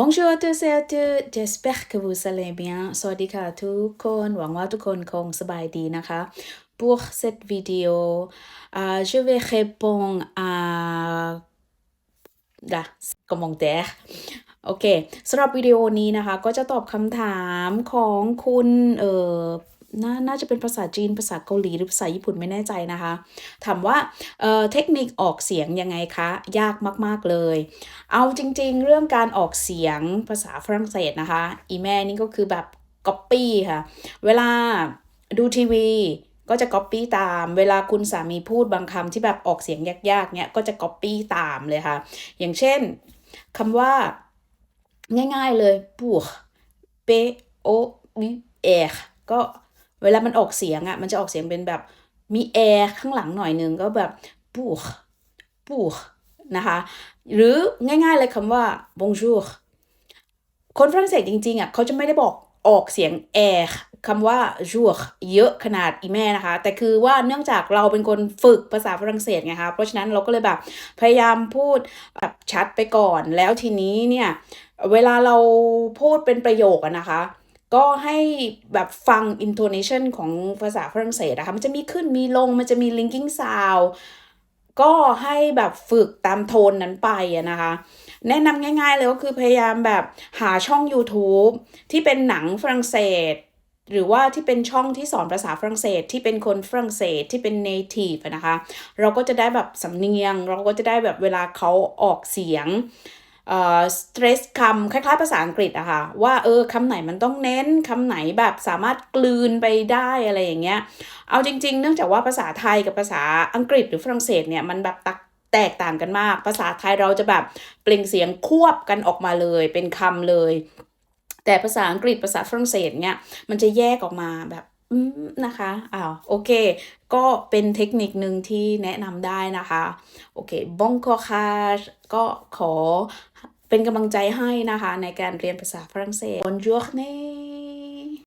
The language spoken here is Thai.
Bonjour à tous et à toutes j'espère que vous allez bien สวัสดีค่ะทุกคน หวังว่าทุกคนคงสบายดีนะคะ Pour cette vidéo uh, je vais répondre à la commentaire โอเคสำหรับวิดีโอนี้นะคะ ก็จะตอบคำถามของคุณเอ่อ นาน่าจะเป็นภาษาจีนภาษาเกาหลีหรือภาษาญี่ปุ่นไม่แน่ใจนะคะ ถามว่าเอ่อเทคนิคออกเสียงยังไงคะ ยากมาก ๆ เลย เอาจริง ๆ เรื่องการออกเสียงภาษาฝรั่งเศสนะคะ อีแม่นี่ก็คือแบบ copy ค่ะ เวลาดูทีวีก็จะ copy ตาม เวลาคุณสามีพูดบางคำที่แบบออกเสียงยากๆเนี่ยก็จะ copy ตามเลยค่ะ อย่างเช่นคำว่าง่ายๆเลยปูเปโอวิเอก็ เวลามันออกเสียงอะ่ะมันจะออกเสียงเป็นแบบมีแอร์ข้างหลังหน่อยนึงก็แบบปูปูนะคะหรือง่ายๆเลยคำว่า bonjour คนฝรั่งเศสจริงๆอะเขาจะไม่ได้บอกออกเสียงแอร์คำว่า jour เยอะขนาดอีแม่นะคะ แต่คือว่าเนื่องจากเราเป็นคนฝึกภาษาฝรั่งเศสไงคะ เพราะฉะนั้นเราก็เลยแบบพยายามพูดแบบชัดไปก่อน แล้วทีนี้เนี่ย เวลาเราพูดเป็นประโยคอะนะคะ ก็ให้แบบฟัง intonation ของภาษาฝรั่งเศสนะคะมันจะมีขึ้นมีลงมันจะมี linking sound ก็ให้แบบฝึกตามโทนนั้นไปนะคะ แนะนำง่ายๆเลยก็คือพยายามแบบหาช่อง YouTube ที่เป็นหนังฝรั่งเศส หรือว่าที่เป็นช่องที่สอนภาษาฝรั่งเศสที่เป็นคนฝรั่งเศสที่เป็น native นะคะ เราก็จะได้แบบสำเนียง เราก็จะได้แบบเวลาเขาออกเสียง stress คำคล้ายๆภาษาอังกฤษอะค่ะว่าเออคำไหนมันต้องเน้นคำไหนแบบสามารถกลืนไปได้อะไรอย่างเงี้ยเอาจริง ๆ เนื่องจากว่าภาษาไทยกับภาษาอังกฤษหรือฝรั่งเศสเนี่ยมันแบบตักแตกต่างกันมาก ภาษาไทยเราจะแบบเปล่งเสียงควบกันออกมาเลยเป็นคำเลย แต่ภาษาอังกฤษภาษาฝรั่งเศสเนี่ยมันจะแยกออกมาแบบ อืมนะคะ อ้าว โอเค ก็เป็นเทคนิคหนึ่งที่แนะนำได้นะคะ โอเคบงคอคาชก็ขอเป็นกำลังใจให้นะคะ ในการเรียนภาษาฝรั่งเศส Bonjour